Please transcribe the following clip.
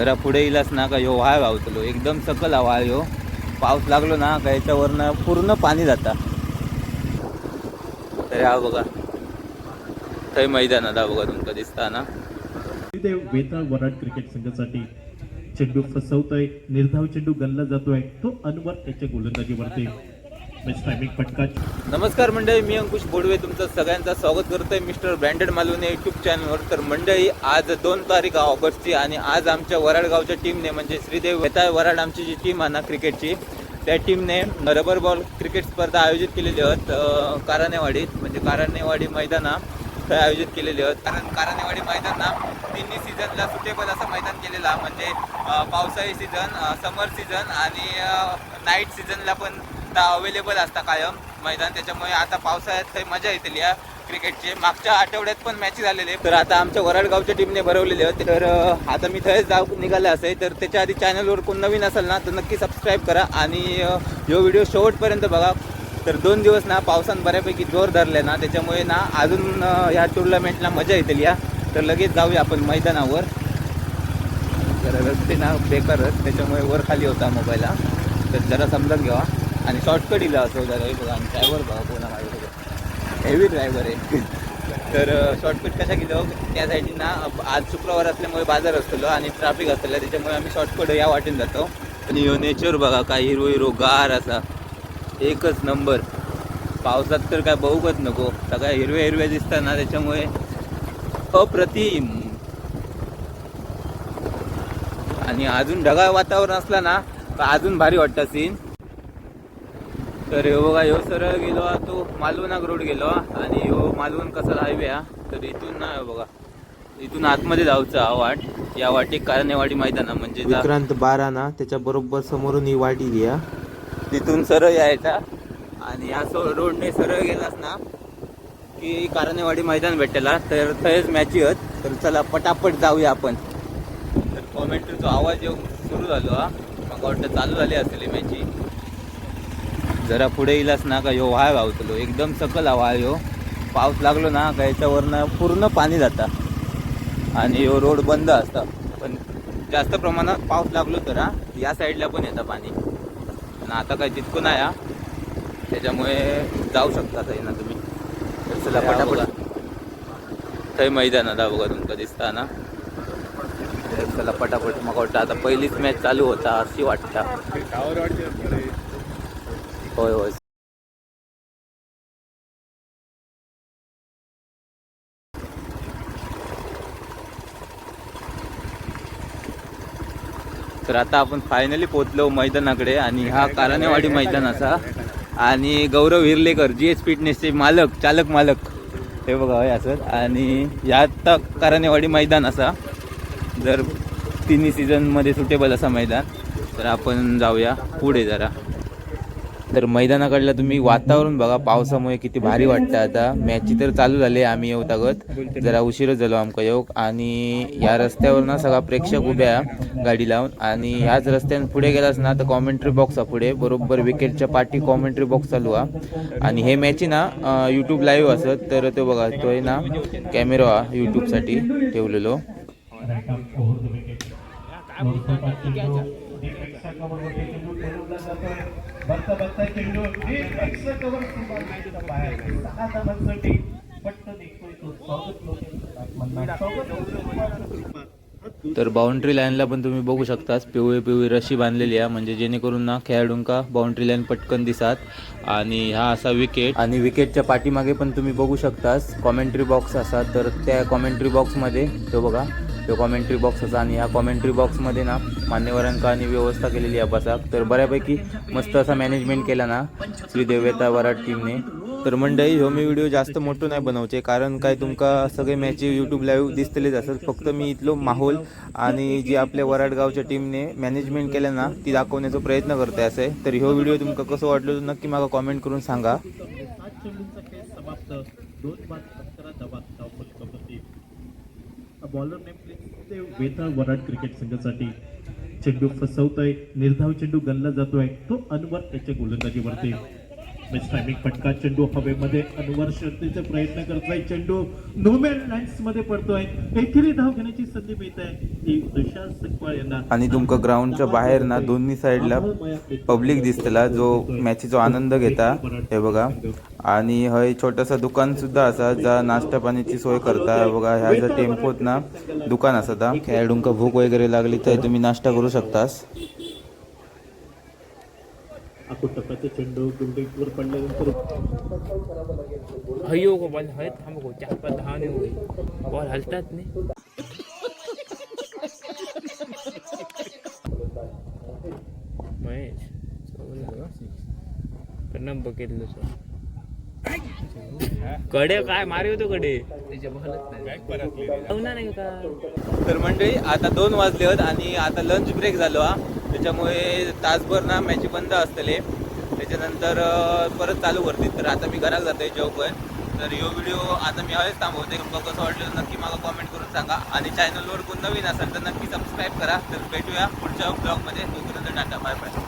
जरा पुढे येईलास ना का ह्यो वाळ वावतलो. एकदम सकल हा व्हाळ ह्यो पाऊस लागलो ना का याच्यावरनं पूर्ण पाणी जाता. तर हा बघा. थंय मैदान आता बघा तुमका दिसता ना. तिथे वेताळ वराड क्रिकेट संघासाठी चेंडू फसवतोय. निर्धाव चेंडू गल्ला जातोय. तो अनवर त्याच्या गोलंदाजीवरती. नमस्कार मंडळी मी अंकुश बोडवे तुमचं सगळ्यांचं स्वागत करतोय मिस्टर ब्रँडेड मालवणी युट्यूब चॅनलवर तर मंडळी आज दोन तारीख आहे ऑगस्टची आणि आज आमच्या वराडगावच्या टीमने म्हणजे श्रीदेव वेताळ वराड आमची जी टीम आहे ना क्रिकेटची त्या टीमने रबर बॉल क्रिकेट स्पर्धा आयोजित केलेली आहेत कारानेवाडीत. म्हणजे कारानेवाडी मैदाना आयोजित केलेली आहेत. कारण कारानेवाडी मैदान ना तिन्ही सीझनला सुटेबल असं मैदान केलेलं आहे. म्हणजे पावसाळी सीझन समर सीझन आणि नाईट सीझनला पण आता अवेलेबल असता कायम. मैदान त्याच्यामुळे आता पावसाळ्यात काही मजा येते या क्रिकेटची. मागच्या आठवड्यात पण मॅच झालेले. तर आता आमच्या वराडगावच्या टीमने भरवलेले. होते तर आता मी थंयच जाऊ निघाले असे तर त्याच्या आधी चॅनलवर कोण नवीन असेल ना तर नक्की सबस्क्राईब करा. आणि यो व्हिडिओ शेवटपर्यंत बघा. तर दोन दिवस ना पावसान बऱ्यापैकी जोर धरले ना. त्याच्यामुळे ना अजून ह्या टुर्नामेंटला मजा येतील या तर लगेच जाऊया आपण मैदानावर. तर रस्ते ना बेकारच त्याच्यामुळे वर खाली होता मोबाईलला तर जरा समजून घ्यावा आणि शॉर्टकट इला असं जरा हे बघा ड्रायव्हर बघा कोणा माझ्यासोबत. हेवी ड्रायव्हर आहे. तर शॉर्टकट कशा गेलो त्या साईडनी ना आज शुक्रवार असल्यामुळे बाजार असतो आणि ट्रॅफिक असतं त्याच्यामुळे आम्ही शॉर्टकट या वाटेन जातो. आणि ह्यो नेचर बघा काय हिरो हिरो गार असा. एकच नंबर पावसात तर काय बघूकच नको. सगळ्या हिरव्या हिरव्या दिसतात ना त्याच्यामुळे अप्रतिम. आणि अजून ढगाळ वातावरण असला ना तर अजून भारी वाटतं सीन तर ह्यो बघा ह्यो सरळ गेलो हा तो मालवणाग रोड गेलो हा. आणि ह्यो मालवण कसा हायवे हा. तर इथून ना बघा. इथून आतमध्ये जाऊचं हा वाट. या वाटी कारणेवाडी मैदाना म्हणजे विक्रांत बारा ना त्याच्या बरोबर समोरून ही वाटी लिया तिथून सरळ यायचा. आणि या सो रोडने सरळ गेलास ना की कारणेवाडी मैदान भेटेला. तर थंयच मॅची आहेत तर चला पटापट जाऊया आपण. तर कॉमेंट्रीचा आवाज येऊन सुरू झालो हा. मग वाटतं चालू झाली असेल ही. मॅची जरा पुढे येईलास ना का ह्यो वाळ गावतलो एकदम सकल हा वाळ ह्यो पाऊस लागलो ना का याच्यावरनं पूर्ण पाणी जाता. आणि ह्यो रोड बंद असता. पण जास्त प्रमाणात पाऊस लागलो तर हा या साईडला पण येतं पाणी. आणि आता काय तितकं नाही हा. त्याच्यामुळे जाऊ शकता काही ना तुम्ही. तर चला पटापट. थंय मैदान आता बघा तुमका दिसता ना चला पटापट. मग वाटतं आता पहिलीच मॅच चालू होता अशी वाटता. होय होय. तर आता आपण फायनली पोहोचलो मैदानाकडे आणि हा कारानेवाडी मैदान असा. आणि गौरव हिरलेकर जी एस फिटनेसचे मालक चालक मालक. हे बघा हे असत आणि या आता कारानेवाडी मैदान असा. जर तिन्ही सीझनमध्ये सुटेबल असा मैदान तर आपण जाऊया पुढे जरा. तर मैदानाकडलं तुम्ही वातावरण बघा पावसामुळे किती भारी वाटतं आता. मॅची तर चालू झाली आम्ही येऊ तागत. जरा उशीरच झालो आमका येऊक. आणि या रस्त्यावर ना सगळा प्रेक्षक उभ्या गाडी लावून. आणि ह्याच रस्त्यानं पुढे गेलास ना तर कॉमेंट्री बॉक्स आहे पुढे. बरोबर विकेटच्या पाठी कॉमेंट्री बॉक्स चालू आहे. आणि हे मॅची ना यूट्यूब लाईव्ह असत तर तो बघा तो आहे ना कॅमेरा हा यूट्यूबसाठी ठेवलेलो. तर बाउंड्री लाईनला पण तुम्ही बघू शकतास पिवळी पिवळी रशी बांधलेली आहे. म्हणजे जेणेकरून ना खेळाडूंका बाउंड्री लाईन पटकन दिसात. आणि हा असा विकेट आणि विकेटच्या पाठीमागे पण तुम्ही बघू शकतास कॉमेंट्री बॉक्स असा. तर त्या कॉमेंट्री बॉक्समध्ये तो बघा. तो कॉमेंट्री बॉक्स असा आणि ह्या कॉमेंट्री बॉक्समध्ये ना मान्यवरांकानी आणि व्यवस्था केलेली आहे बसाक तर बऱ्यापैकी मस्त असा मॅनेजमेंट केला ना श्री देवता वराड टीमने तर मंडळी ह्यो मी व्हिडिओ जास्त मोठो नाही बनवचे कारण काय तुमका सगळे मॅची यूट्यूब लाईव्ह दिसतलेच असत फक्त मी इथलो माहोल आणि जी आपल्या वराडगावच्या टीमने मॅनेजमेंट केलं ना ती दाखवण्याचा प्रयत्न करते असे. तर ह्यो व्हिडिओ तुमका कसं वाटलं तर नक्की मला कॉमेंट करून सांगा. बॉलर वेताळ वराड क्रिकेट संघासाठी चेंडू फसवतोय निर्धाव चेंडू गल्ला जातोय तो अनवर त्याच्या गोलंदाजीवरती. टायमिंग फटका चेंडू हवेमध्ये अनवर शर्तीचे प्रयत्न करतोय. चेंडू नोमॅन लँड्समध्ये पडतोय. एकेरी धाव घेण्याची संधी मिळत. आहे ती तुषार सकपाळ यांना. आणि तुमका ग्राउंडच्या बाहेर ना दोन्ही साईडला पब्लिक दिसतला जो मॅचीचो आनंद घेता. हे बघा. आणि हय छोटंसं दुकान सुद्धा असा जा नाश्ता पाण्याची सोय करता. हे बघा ह्या ज्या टेम्पोत ना दुकान असता खेळाडूंका भूक वगैरे लागली तर तुम्ही नाश्ता करू शकतास. टप्प्याचे चेंडू गुंडीवर पडल्यानंतर हयो गो बॉल हय थांब गो चार पाच दहा नाही होई. बॉल हलतात नाही महेश प्रणम बघितलं सर कडे काय मारे होतो कडे? नाही का? तर मंडळी आता दोन वाजले आहेत आणि आता लंच ब्रेक झालो हा. त्याच्यामुळे तासभर ना मॅच बंद असतले. त्याच्यानंतर परत चालू करतील तर आता मी घरात जाते जेवण तर ह्यो व्हिडिओ आता मी हवेच थांबवते तुमका कसं वाटलं नक्की मला कॉमेंट करून सांगा. आणि चॅनलवर कोण नवीन असेल तर नक्की सबस्क्राईब करा. तर भेटूया पुढच्या ब्लॉगमध्ये तोपर्यंत टाटा बाय बाय